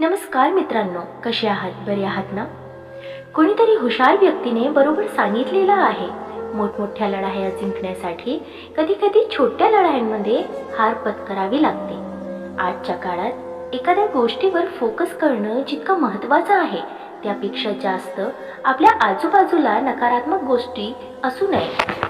नमस्कार मित्रांनो कसे आहात? बरे आहात ना? कोणीतरी हुशार व्यक्तीने बरोबर सांगितलेलं आहे. मोठमोठ्या लढाया जिंकण्यासाठी कधी कधी छोट्या लढायांमध्ये हार पत्करावी लागते. आजच्या काळात एखाद्या गोष्टीवर फोकस करणं जितकं महत्त्वाचं आहे त्यापेक्षा जास्त आपल्या आजूबाजूला नकारात्मक गोष्टी असू नये.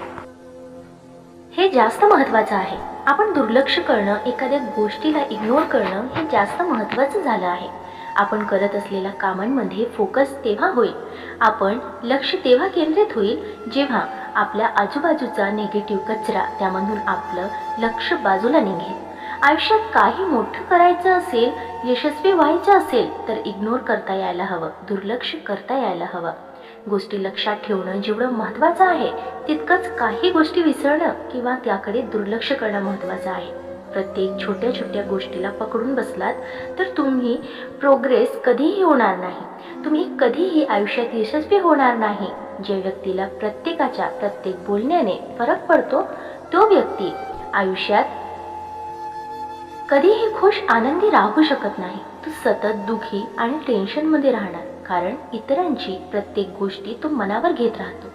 हे जास्त महत्त्वाचं आहे. आपण दुर्लक्ष करणं एखाद्या गोष्टीला इग्नोर करणं हे जास्त महत्त्वाचं झालं आहे. आपण करत असलेल्या कामांमध्ये फोकस तेव्हा होईल. आपण लक्ष तेव्हा केंद्रित होईल जेव्हा आपल्या आजूबाजूचा निगेटिव्ह कचरा त्यामधून आपलं लक्ष बाजूला निघेल. आयुष्यात काही मोठं करायचं असेल यशस्वी व्हायचं असेल तर इग्नोर करता यायला हवं दुर्लक्ष करता यायला हवं. गोष्टी लक्षात ठेवणं जेवढं महत्त्वाचं आहे तितकंच काही गोष्टी विसरणं किंवा त्याकडे दुर्लक्ष करणं महत्त्वाचं आहे. प्रत्येक छोट्या छोट्या गोष्टीला पकडून बसलात तर तुम्ही प्रोग्रेस कधीही होणार नाही. तुम्ही कधीही आयुष्यात यशस्वी होणार नाही. ज्या व्यक्तीला प्रत्येकाच्या प्रत्येक बोलण्याने फरक पडतो तो व्यक्ती आयुष्यात कधीही खुश आनंदी राहू शकत नाही. तो सतत दुखी आणि टेन्शनमध्ये राहणार. कारण इतरांची प्रत्येक गोष्टी तो मनावर घेत राहतो.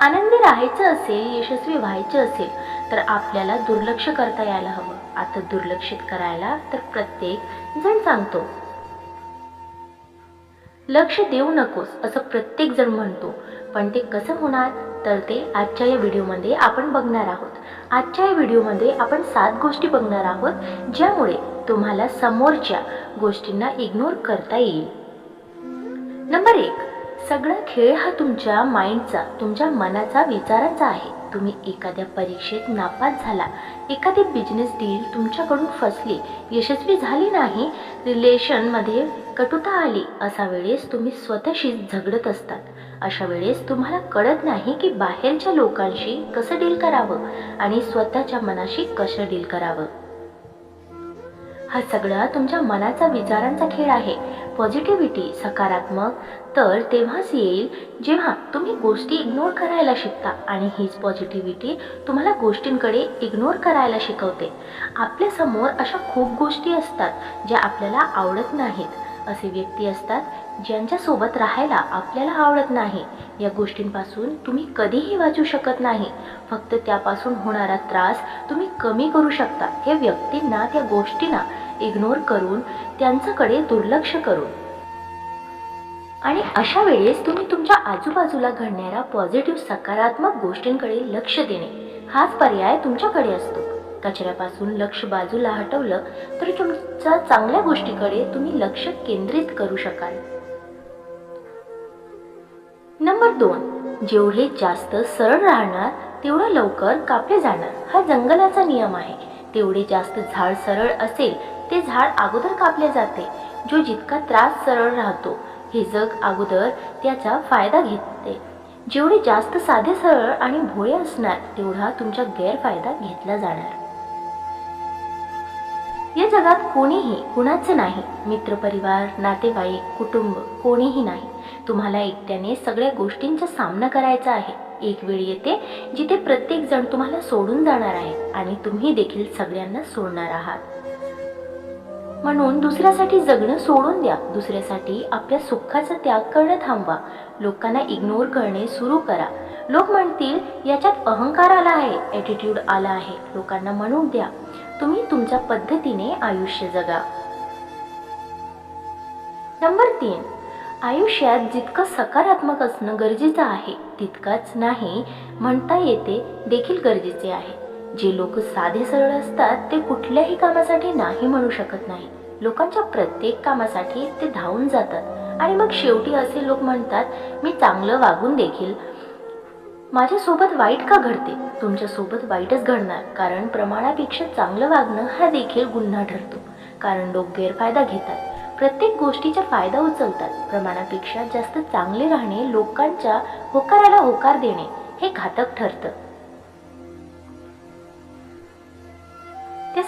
आनंदी राहायचं असेल यशस्वी व्हायचं असेल तर आपल्याला दुर्लक्ष करता यायला हवं. आता दुर्लक्षित करायला तर प्रत्येक जण सांगतो. लक्ष देऊ नकोस असं प्रत्येक जण म्हणतो. पण ते कसं होणार? तर ते आजच्या या व्हिडिओमध्ये आपण बघणार आहोत. आजच्या या व्हिडिओमध्ये आपण सात गोष्टी बघणार आहोत ज्यामुळे तुम्हाला समोरच्या गोष्टींना इग्नोर करता येईल. नंबर एक सगळा खेळ हा तुमच्या माइंडचा तुमच्या मनाचा विचारांचा आहे. तुम्ही एखाद्या परीक्षेत नापास झाला एखादी बिझनेस डील तुमच्याकडून फसली यशस्वी झाली नाही रिलेशनमध्ये कटुता आली अशा वेळेस तुम्ही स्वतःशी झगडत असतात. अशा वेळेस तुम्हाला कळत नाही की बाहेरच्या लोकांशी कसं डील करावं आणि स्वतःच्या मनाशी कसं डील करावं. हा सगळा तुमच्या मनाचा विचारांचा खेळ आहे. पॉझिटिव्हिटी सकारात्मक. तर तेव्हाच येईल जेव्हा तुम्ही गोष्टी इग्नोर करायला शिकता आणि हीच पॉझिटिव्हिटी तुम्हाला गोष्टींकडे इग्नोर करायला शिकवते. आपल्यासमोर अशा खूप गोष्टी असतात ज्या आपल्याला आवडत नाहीत. असे व्यक्ती असतात ज्यांच्यासोबत राहायला आपल्याला आवडत नाही. या गोष्टींपासून तुम्ही कधीही वाचू शकत नाही. फक्त त्यापासून होणारा त्रास तुम्ही कमी करू शकता. हे व्यक्तींना त्या गोष्टींना इग्नोर करून त्यांच्याकडे दुर्लक्ष करून. आणि अशा वेळेस तुम्ही तुमच्या आजूबाजूला घडणाऱ्या पॉझिटिव्ह सकारात्मक गोष्टींकडे लक्ष देणे हाच पर्याय तुमच्याकडे असतो. कचऱ्यापासून लक्ष बाजूला हटवलं तर तुमच्या चांगल्या गोष्टीकडे तुम्ही लक्ष केंद्रित करू शकाल. नंबर दोन जेवढे जास्त सरळ राहणार तेवढं लवकर कापले जाणार. हा जंगलाचा नियम आहे. तेवढे जास्त झाड सरळ असेल ते झाड अगोदर कापले जाते जो जितका त्रास सरळ राहतो. हे जग अगोदर त्याचा फायदा घेते. जेवढे जास्त साधे सरळ आणि भोळे असणार तेवढा तुमचा गैरफायदा घेतला जाणार. या जगात कोणीही कुणाचं नाही. मित्रपरिवार नातेवाईक कुटुंब कोणीही नाही. तुम्हाला एकट्याने सगळ्या गोष्टींचा सामना करायचा आहे. एक वेळ येते जिथे प्रत्येक जण तुम्हाला सोडून जाणार आहे आणि तुम्ही देखील सगळ्यांना सोडणार आहात. म्हणून दुसऱ्यासाठी जगणं सोडून द्या. दुसऱ्यासाठी आपल्या सुखाचा त्याग करणं थांबवा. लोकांना इग्नोर करणे सुरू करा. लोक म्हणतील याच्यात अहंकार आला आहे ॲटिट्यूड आला आहे. लोकांना म्हणू द्या. तुम्ही तुमच्या पद्धतीने आयुष्य जगा. नंबर तीन. आयुष्यात जितकं सकारात्मक असणं गरजेचं आहे तितकाच नाही म्हणता येते देखील गरजेचे आहे. जे लोक साधे सरळ असतात ते कुठल्याही कामासाठी नाही म्हणू शकत नाही लोकांच्या प्रत्येक कामासाठी ते धावून जातात. आणि मग शेवटी असे लोक म्हणतात मी चांगलं वागून देखील माझ्यासोबत वाईट का घडते? तुमच्यासोबत वाईटच घडणार. कारण प्रमाणापेक्षा चांगलं वागणं हा देखील गुन्हा ठरतो. कारण लोक गैरफायदा घेतात. प्रत्येक गोष्टीचा फायदा उचलतात. प्रमाणापेक्षा जास्त चांगले राहणे लोकांच्या होकाराला होकार देणे हे घातक ठरतं.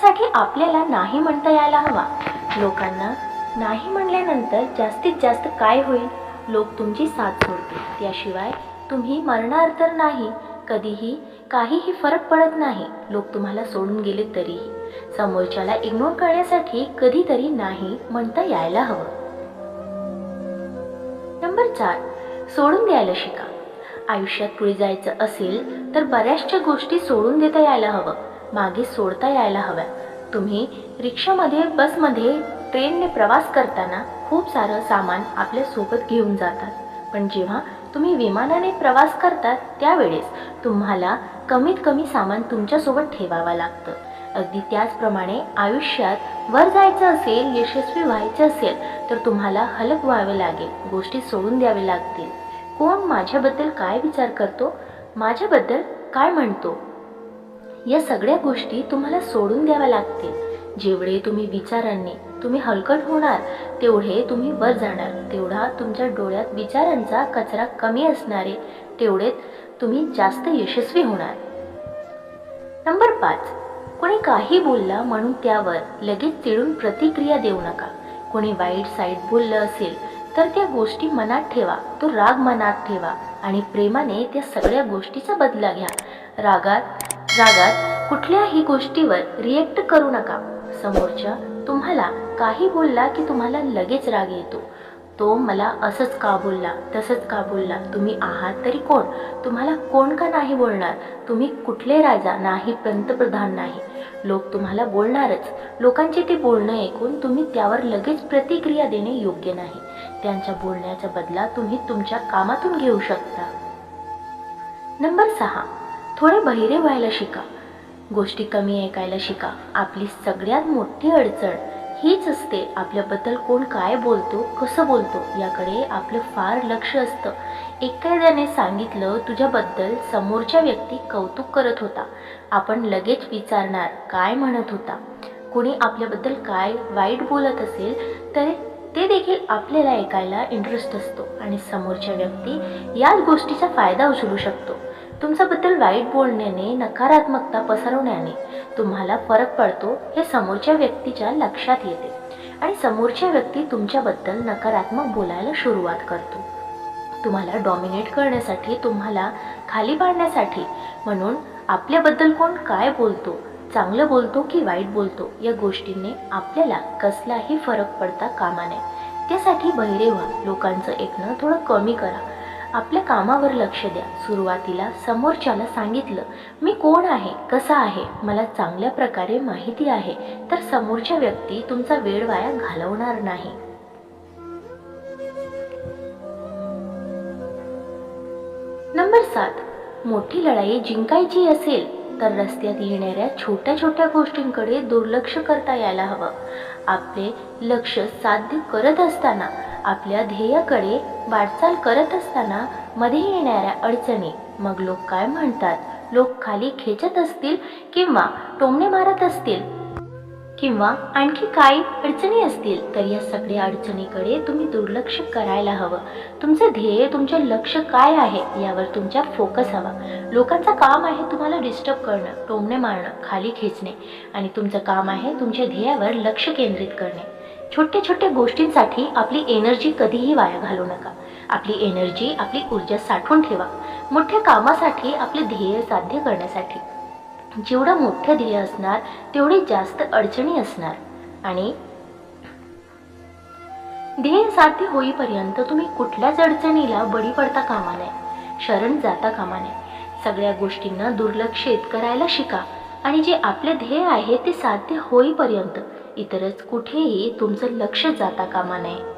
त्यासाठी आपल्याला नाही म्हणता यायला हवा. लोकांना नाही म्हणल्यानंतर जास्तीत जास्त काय होईल? लोक तुमची साथ सोडतील. त्याशिवाय तुम्ही मरणार तर नाही. कधीही काहीही फरक पडत नाही. लोक तुम्हाला सोडून गेले तरीही. समोरच्याला इग्नोर करण्यासाठी कधीतरी नाही म्हणता यायला हवं. नंबर चार. सोडून द्यायला शिका. आयुष्यात पुढे जायचं असेल तर बऱ्याचशा गोष्टी सोडून देता यायला हवं. मागे सोडता यायला हव्या. तुम्ही रिक्षामध्ये बसमध्ये ट्रेनने प्रवास करताना खूप सारं सामान आपल्यासोबत घेऊन जातात. पण जेव्हा तुम्ही विमानाने प्रवास करतात त्यावेळेस तुम्हाला कमीत कमी सामान तुमच्यासोबत ठेवावं लागतं. अगदी त्याचप्रमाणे आयुष्यात वर जायचं असेल यशस्वी व्हायचं असेल तर तुम्हाला हलक व्हावे लागेल गोष्टी सोडून द्यावे लागतील. कोण माझ्याबद्दल काय विचार करतो? माझ्याबद्दल काय म्हणतो? या सगळ्या गोष्टी तुम्हाला सोडून द्याव्या लागतील. जेवढे तुम्ही विचारांनी तुम्ही हलकट होणार तेवढे तुम्ही वर जाणार. तेवढा तुमच्या डोळ्यात विचारांचा कचरा कमी असणारे तेवढेच तुम्ही जास्त यशस्वी होणार. नंबर पाच. कोणी काही बोलला म्हणून त्यावर लगेच चिडून प्रतिक्रिया देऊ नका. कोणी वाईट साईड बोललं असेल तर त्या गोष्टी मनात ठेवा. तो राग मनात ठेवा आणि प्रेमाने त्या सगळ्या गोष्टीचा बदला घ्या. रागात रागात कुठल्याही गोष्टीवर रिएक्ट करू नका. समोरच्या तुम्हाला काही बोलला की तुम्हाला लगेच राग येतो. तो मला असंच का बोलला तसंच का बोलला तुम्ही आहात तरी कोण? तुम्हाला कोण का नाही बोलणार? तुम्ही कुठले राजा? नाही पंतप्रधान नाही. लोक तुम्हाला बोलणारच. लोकांचे ते बोलणं ऐकून तुम्ही त्यावर लगेच प्रतिक्रिया देणे योग्य नाही. त्यांच्या बोलण्याचा बदला तुम्ही तुमच्या कामातून घेऊ शकता. नंबर सहा. थोडे बहिरे व्हायला शिका. गोष्टी कमी ऐकायला शिका. आपली सगळ्यात मोठी अडचण हीच असते आपल्याबद्दल कोण काय बोलतो कसं बोलतो याकडे आपलं फार लक्ष असतं. एखाद्याने सांगितलं तुझ्याबद्दल समोरच्या व्यक्ती कौतुक करत होता. आपण लगेच विचारणार काय म्हणत होता? कोणी आपल्याबद्दल काय वाईट बोलत असेल तर ते देखील आपल्याला ऐकायला इंटरेस्ट असतो आणि समोरच्या व्यक्ती याच गोष्टीचा फायदा उचलू शकतो. तुमच्याबद्दल वाईट बोलण्याने नकारात्मकता पसरवण्याने तुम्हाला फरक पडतो हे समोरच्या व्यक्तीच्या लक्षात येते. आणि समोरच्या व्यक्ती तुमच्याबद्दल नकारात्मक बोलायला सुरुवात करतो. तुम्हाला डॉमिनेट करण्यासाठी तुम्हाला खाली पाडण्यासाठी म्हणून आपल्याबद्दल कोण काय बोलतो चांगलं बोलतो की वाईट बोलतो या गोष्टींनी आपल्याला कसलाही फरक पडता कामा नये. त्यासाठी बहिरे व्हा लोकांचं ऐकणं थोडं कमी करा. आपल्या कामावर लक्ष द्या. सुरुवातीला समोरच्याला सांगितलं मी कोण आहे? कसा आहे? मला चांगल्या प्रकारे माहिती आहे. तर समोरच्या व्यक्ती तुमचा वेळ वाया घालवणार नाही. नंबर सात. मोठी लढाई जिंकायची असेल तर रस्त्यात येणाऱ्या छोट्या छोट्या गोष्टींकडे दुर्लक्ष करता यायला हवं. आपले लक्ष साध्य करत असताना आपल्या ध्येयाकडे वाटचाल करत असताना मध्ये येणाऱ्या अडचणी. मग लोक काय म्हणतात? लोक खाली खेचत असतील किंवा टोमणे मारत असतील? किंवा आणखी काही अडचणी असतील तर या सगळ्या अडचणीकडे तुम्ही दुर्लक्ष करायला हवं. तुमचं ध्येय तुमचं लक्ष काय आहे यावर तुमचा फोकस हवा. लोकांचं काम आहे तुम्हाला डिस्टर्ब करणं टोमणे मारणं खाली खेचणे. आणि तुमचं काम आहे तुमच्या ध्येयावर लक्ष केंद्रित करणे. छोट्या छोट्या गोष्टींसाठी आपली एनर्जी कधीही वाया घालू नका. आपली एनर्जी आपली ऊर्जा साठवून ठेवा. मोठ्या कामासाठी आपले ध्येय साध्य करण्यासाठी. जेवढं मोठं ध्येय असणार तेवढी जास्त अडचणी असणार. आणि ध्येय साध्य होईपर्यंत तुम्ही कुठल्याच अडचणीला बळी पडता कामा नये शरण जाता कामा नये. सगळ्या गोष्टींना दुर्लक्षित करायला शिका आणि जे आपले ध्येय आहे ते साध्य होईपर्यंत इतरच कुठेही तुमचं लक्ष जाता कामा नये.